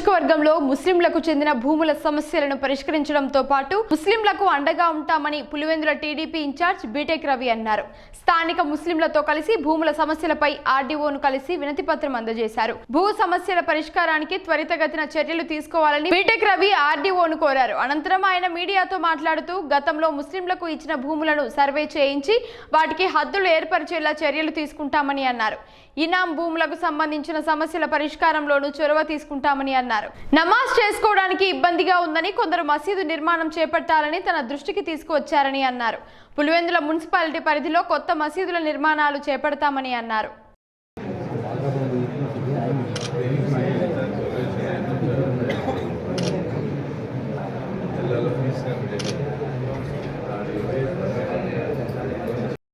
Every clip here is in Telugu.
నియోజకవర్గంలో ముస్లింలకు చెందిన భూముల సమస్యలను పరిష్కరించడంతో పాటు ముస్లింలకు అండగా ఉంటామని Pulivendula TDP in charge B Tech Ravi అన్నారు. స్థానిక ముస్లింలతో కలిసి భూముల సమస్యలపై ఆర్డీఓను కలిసి వినతి పత్రం అందజేశారు. భూ సమస్యల పరిష్కారానికి త్వరితగతిన చర్యలు తీసుకోవాలని బీటెక్ రవి ఆర్డీఓను కోరారు. అనంతరం ఆయన మీడియాతో మాట్లాడుతూ గతంలో ముస్లింలకు ఇచ్చిన భూములను సర్వే చేయించి వాటికి హద్దులు ఏర్పరిచేలా చర్యలు తీసుకుంటామని అన్నారు. ఇనాం భూములకు సంబంధించిన సమస్యల పరిష్కారంలోనూ చొరవ తీసుకుంటామని అన్నారు. నమాజ్ చేసుకోవడానికి ఇబ్బందిగా ఉందని కొందరు మసీదు నిర్మాణం చేపట్టాలని తన దృష్టికి తీసుకువచ్చారని అన్నారు. పులివెందుల మున్సిపాలిటీ పరిధిలో కొత్త మసీదుల నిర్మాణాలు చేపడతామని అన్నారు.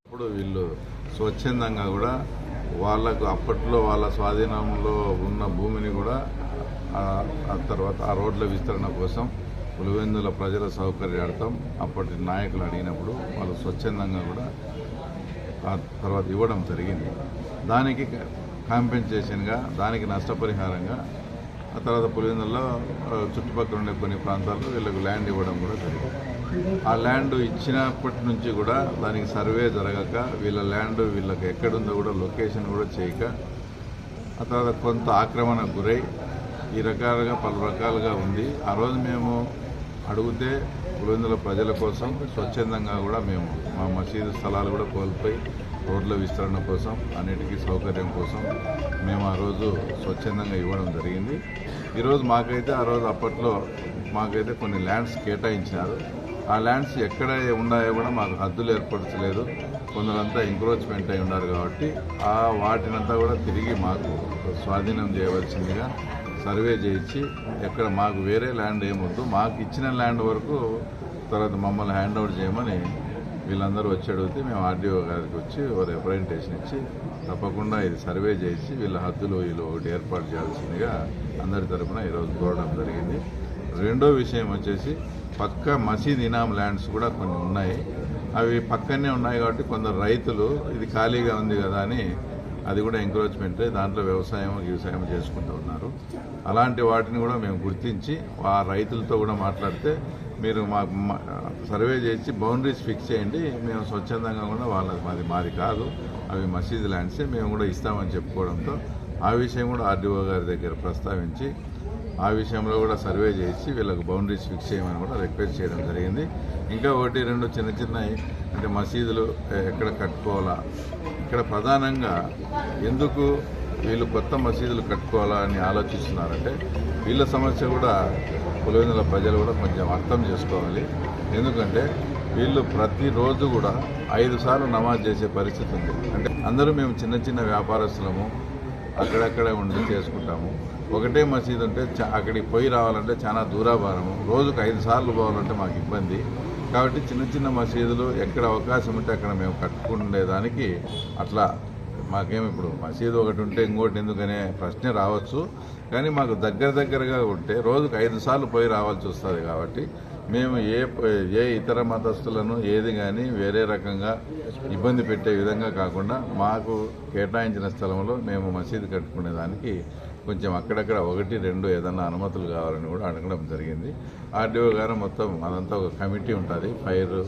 ఇప్పుడు వీళ్ళు స్వచ్ఛందంగా కూడా వాళ్ళకు అప్పట్లో వాళ్ళ స్వాధీనంలో ఉన్న భూమిని కూడా ఆ- ఆ తర్వాత ఆ రోడ్ల విస్తరణ కోసం పులివెందుల ప్రజల సౌకర్యార్థం అప్పటి నాయకులు అడిగినప్పుడు వాళ్ళు స్వచ్ఛందంగా కూడా ఆ తర్వాత ఇవ్వడం జరిగింది. దానికి కాంపెన్సేషన్గా దానికి నష్టపరిహారంగా ఆ తర్వాత పులివెందుల్లో చుట్టుపక్కల ఉండే కొన్ని ప్రాంతాల్లో వీళ్ళకు ల్యాండ్ ఇవ్వడం కూడా జరిగింది. ఆ ల్యాండ్ ఇచ్చినప్పటి నుంచి కూడా దానికి సర్వే జరగక వీళ్ళ ల్యాండ్ వీళ్ళకి ఎక్కడుందో కూడా లొకేషన్ కూడా చేయక ఆ తర్వాత కొంత ఆక్రమణకు గురై ఈ రకాలుగా పలు రకాలుగా ఉంది. ఆ రోజు మేము అడిగితే పులివెందుల ప్రజల కోసం స్వచ్ఛందంగా కూడా మేము మా మసీదు స్థలాలు కూడా కోల్పోయి రోడ్ల విస్తరణ కోసం అన్నిటికీ సౌకర్యం కోసం మేము ఆ రోజు స్వచ్ఛందంగా ఇవ్వడం జరిగింది. ఈరోజు మాకైతే ఆ రోజు అప్పట్లో మాకైతే కొన్ని ల్యాండ్స్ కేటాయించినారు. ఆ ల్యాండ్స్ ఎక్కడ ఉన్నాయో కూడా మాకు హద్దులు ఏర్పరచలేదు. కొందరంతా ఎంక్రోచ్మెంట్ అయి ఉన్నారు కాబట్టి ఆ వాటినంతా కూడా తిరిగి మాకు స్వాధీనం చేయవలసిందిగా సర్వే చేయించి ఎక్కడ మాకు వేరే ల్యాండ్ ఏమొద్దు మాకు ఇచ్చిన ల్యాండ్ వరకు తర్వాత మమ్మల్ని హ్యాండ్ అవుట్ చేయమని వీళ్ళందరూ వచ్చి అడిగితే మేము ఆర్డీఓ గారికి వచ్చి ఒక రిప్రజెంటేషన్ ఇచ్చి తప్పకుండా ఇది సర్వే చేసి వీళ్ళ హద్దులు వీళ్ళు ఒకటి ఏర్పాటు చేయాల్సిందిగా అందరి తరఫున ఈరోజు కోరడం జరిగింది. రెండో విషయం వచ్చేసి పక్క మసీద్ ఇనాం ల్యాండ్స్ కూడా కొన్ని ఉన్నాయి. అవి పక్కనే ఉన్నాయి కాబట్టి కొందరు రైతులు ఇది ఖాళీగా ఉంది కదా అని అది కూడా ఎంకరేజ్మెంట్ దాంట్లో వ్యవసాయం వ్యవసాయం చేసుకుంటూ ఉన్నారు. అలాంటి వాటిని కూడా మేము గుర్తించి ఆ రైతులతో కూడా మాట్లాడితే మీరు మాకు మా- సర్వే చేసి బౌండరీస్ ఫిక్స్ చేయండి. మేము స్వచ్ఛందంగా కూడా వాళ్ళ మాది మాది కాదు. అవి మసీదు ల్యాండ్సే. మేము కూడా ఇస్తామని చెప్పుకోవడంతో ఆ విషయం కూడా ఆర్డీఓ గారి దగ్గర ప్రస్తావించి ఆ విషయంలో కూడా సర్వే చేసి వీళ్ళకి బౌండరీస్ ఫిక్స్ చేయమని కూడా రిక్వెస్ట్ చేయడం జరిగింది. ఇంకా ఒకటి రెండు చిన్న చిన్నవి అంటే మసీదులు ఎక్కడ కట్టుకోవాలా? ఇక్కడ ప్రధానంగా ఎందుకు వీళ్ళు కొత్త మసీదులు కట్టుకోవాలా అని ఆలోచిస్తున్నారంటే వీళ్ళ సమస్య కూడా పులివెందుల ప్రజలు కూడా కొంచెం అర్థం చేసుకోవాలి. ఎందుకంటే వీళ్ళు ప్రతిరోజు కూడా ఐదు సార్లు నమాజ్ చేసే పరిస్థితి ఉంది. అంటే అందరూ మేము చిన్న చిన్న వ్యాపారస్తులము అక్కడక్కడే ఉండి చేసుకుంటాము. ఒకటే మసీదు ఉంటే చా- అక్కడికి పోయి రావాలంటే చాలా దూరాభారము. రోజుకు ఐదు సార్లు పోవాలంటే మాకు ఇబ్బంది. కాబట్టి చిన్న చిన్న మసీదులు ఎక్కడ అవకాశం ఉంటే అక్కడ మేము కట్టుకునేదానికి అట్లా మాకేమి ఇప్పుడు మసీదు ఒకటి ఉంటే ఇంకోటి ఎందుకనే ప్రశ్న రావచ్చు. కానీ మాకు దగ్గర దగ్గరగా ఉంటే రోజుకు ఐదు సార్లు పోయి రావాల్సి వస్తుంది కాబట్టి మేము ఏ ఏ ఇతర మతస్థులను ఏది కానీ వేరే రకంగా ఇబ్బంది పెట్టే విధంగా కాకుండా మాకు కేటాయించిన స్థలంలో మేము మసీదు కట్టుకునేదానికి కొంచెం అక్కడక్కడ ఒకటి రెండు ఏదన్నా అనుమతులు కావాలని కూడా అడగడం జరిగింది. ఆర్డీఓ గారు మొత్తం అదంతా ఒక కమిటీ ఉంటుంది. ఫైర్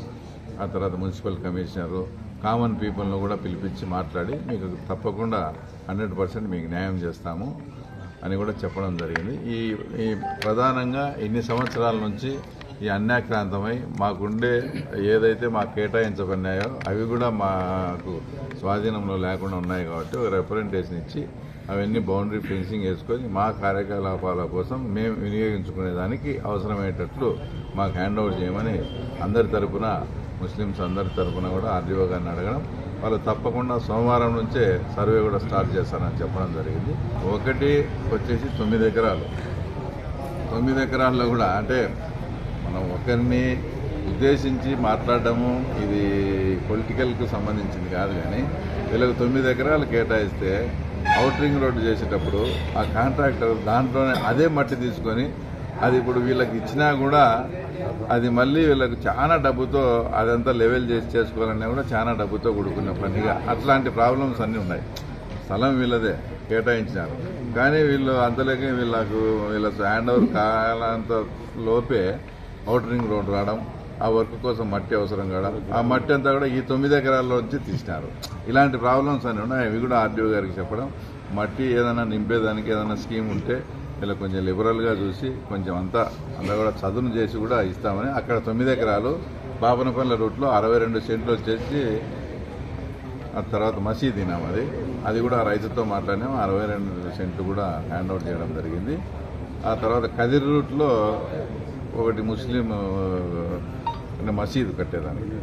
ఆ తర్వాత మున్సిపల్ కమిషనరు కామన్ పీపుల్ను కూడా పిలిపించి మాట్లాడి మీకు తప్పకుండా హండ్రెడ్ పర్సెంట్ మీకు న్యాయం చేస్తాము అని కూడా చెప్పడం జరిగింది. ఈ ఈ ప్రధానంగా ఇన్ని సంవత్సరాల నుంచి ఈ అన్యాక్రాంతమై మాకుండే ఏదైతే మాకు కేటాయించబడినాయో అవి కూడా మాకు స్వాధీనంలో లేకుండా ఉన్నాయి కాబట్టి ఒక రిప్రజెంటేషన్ ఇచ్చి అవన్నీ బౌండరీ ఫెన్సింగ్ వేసుకొని మా కార్యకలాపాల కోసం మేము వినియోగించుకునేదానికి అవసరమయ్యేటట్లు మాకు హ్యాండ్ ఓవర్ చేయమని అందరి తరపున ముస్లిమ్స్ అందరి తరఫున కూడా ఆర్డీఓ గారిని అడగడం. వాళ్ళు తప్పకుండా సోమవారం నుంచే సర్వే కూడా స్టార్ట్ చేస్తారని చెప్పడం జరిగింది. ఒకటి వచ్చేసి తొమ్మిది ఎకరాలు. తొమ్మిది ఎకరాల్లో కూడా అంటే మనం ఒకరిని ఉద్దేశించి మాట్లాడడము ఇది పొలిటికల్కు సంబంధించింది కాదు కానీ వీళ్ళకి తొమ్మిది ఎకరాలు కేటాయిస్తే అవుట్రింగ్ రోడ్డు చేసేటప్పుడు ఆ కాంట్రాక్టర్ దాంట్లోనే అదే మట్టి తీసుకొని అది ఇప్పుడు వీళ్ళకి ఇచ్చినా కూడా అది మళ్ళీ వీళ్ళకి చాలా డబ్బుతో అదంతా లెవెల్ చేసి చేసుకోవాలన్నా కూడా చాలా డబ్బుతో కూడుకున్న పనిగా. అట్లాంటి ప్రాబ్లమ్స్ అన్నీ ఉన్నాయి. స్థలం వీళ్ళదే కేటాయించినారు. కానీ వీళ్ళు అంతలోకి వీళ్ళకు వీళ్ళ హ్యాండ్ ఓవర్ కాలంత లోపే ఔటరింగ్ రోడ్ రావడం ఆ వర్క్ కోసం మట్టి అవసరం కావడం ఆ మట్టి అంతా కూడా ఈ తొమ్మిది ఎకరాల్లో నుంచి తీసినారు. ఇలాంటి ప్రాబ్లమ్స్ అన్నీ ఉన్నాయి. అవి కూడా ఆర్డీఓ గారికి చెప్పడం. మట్టి ఏదైనా నింపేదానికి ఏదైనా స్కీమ్ ఉంటే ఇలా కొంచెం లిబరల్గా చూసి కొంచెం అంతా అంతా కూడా చదును చేసి కూడా ఇస్తామని అక్కడ తొమ్మిది ఎకరాలు బాపనపల్లి రూట్లో అరవై రెండు సెంట్లు వచ్చేసి ఆ తర్వాత మసీద్ ఇనాం అది. అది కూడా రైతుతో మాట్లాడినాం. అరవై రెండు సెంట్లు కూడా హ్యాండ్ అవుట్ చేయడం జరిగింది. ఆ తర్వాత కదిరి రూట్లో ఒకటి ముస్లిం ఆ, మసీదు కట్టేదానికి.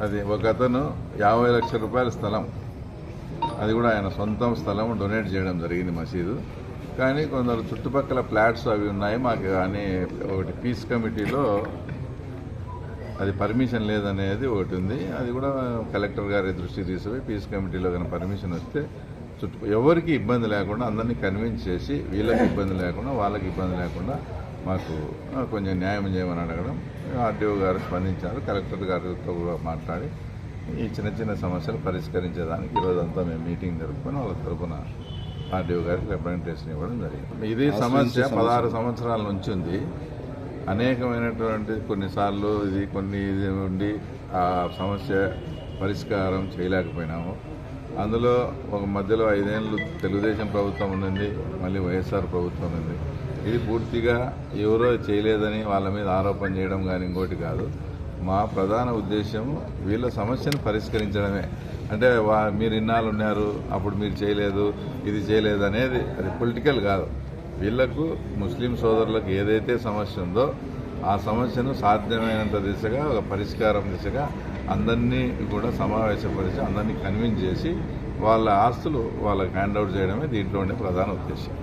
అది ఒక అతను యాభై లక్షల రూపాయల స్థలం. అది కూడా ఆయన సొంతం స్థలం డొనేట్ చేయడం జరిగింది మసీదు. కానీ కొందరు చుట్టుపక్కల ఫ్లాట్స్ అవి ఉన్నాయి. మాకు కానీ ఒకటి పీస్ కమిటీలో అది పర్మిషన్ లేదనేది ఒకటి ఉంది. అది కూడా కలెక్టర్ గారి దృష్టికి తీసుకుపోయి పీస్ కమిటీలో కానీ పర్మిషన్ వస్తే చుట్టూ ఎవరికి ఇబ్బంది లేకుండా అందరినీ కన్విన్స్ చేసి వీళ్ళకి ఇబ్బంది లేకుండా వాళ్ళకి ఇబ్బంది లేకుండా మాకు కొంచెం న్యాయం చేయమని అడగడం. ఆర్డీఓ గారు స్పందించారు. కలెక్టర్ గారితో కూడా మాట్లాడి ఈ చిన్న చిన్న సమస్యలు పరిష్కరించేదానికి ఈరోజంతా మేము మీటింగ్ జరుపుకొని వాళ్ళ తరఫున ఆర్డీఓ గారికి రిప్రజెంటేషన్ ఇవ్వడం జరిగింది. ఇది సమస్య పదహారు సంవత్సరాల నుంచి ఉంది. అనేకమైనటువంటి కొన్నిసార్లు ఇది కొన్ని ఇది ఉండి ఆ సమస్య పరిష్కారం చేయలేకపోయినాము. అందులో ఒక మధ్యలో ఐదేళ్ళు తెలుగుదేశం ప్రభుత్వం ఉంది మళ్ళీ వైఎస్ఆర్ ప్రభుత్వం ఉంది. ఇది పూర్తిగా ఎవరో చేయలేదని వాళ్ళ మీద ఆరోపణ చేయడం కానీ ఇంకోటి కాదు. మా ప్రధాన ఉద్దేశం వీళ్ళ సమస్యను పరిష్కరించడమే. అంటే వా మీరు ఇన్నాళ్ళు ఉన్నారు అప్పుడు మీరు చేయలేదు ఇది చేయలేదు అనేది అది పొలిటికల్ కాదు. వీళ్ళకు ముస్లిం సోదరులకు ఏదైతే సమస్య ఉందో ఆ సమస్యను సాధ్యమైనంత దిశగా ఒక పరిష్కారం దిశగా అందరినీ కూడా సమావేశపరిచి అందరినీ కన్విన్స్ చేసి వాళ్ళ ఆస్తులు వాళ్ళకి హ్యాండ్ అవుట్ చేయడమే దీంట్లోనే ప్రధాన ఉద్దేశం.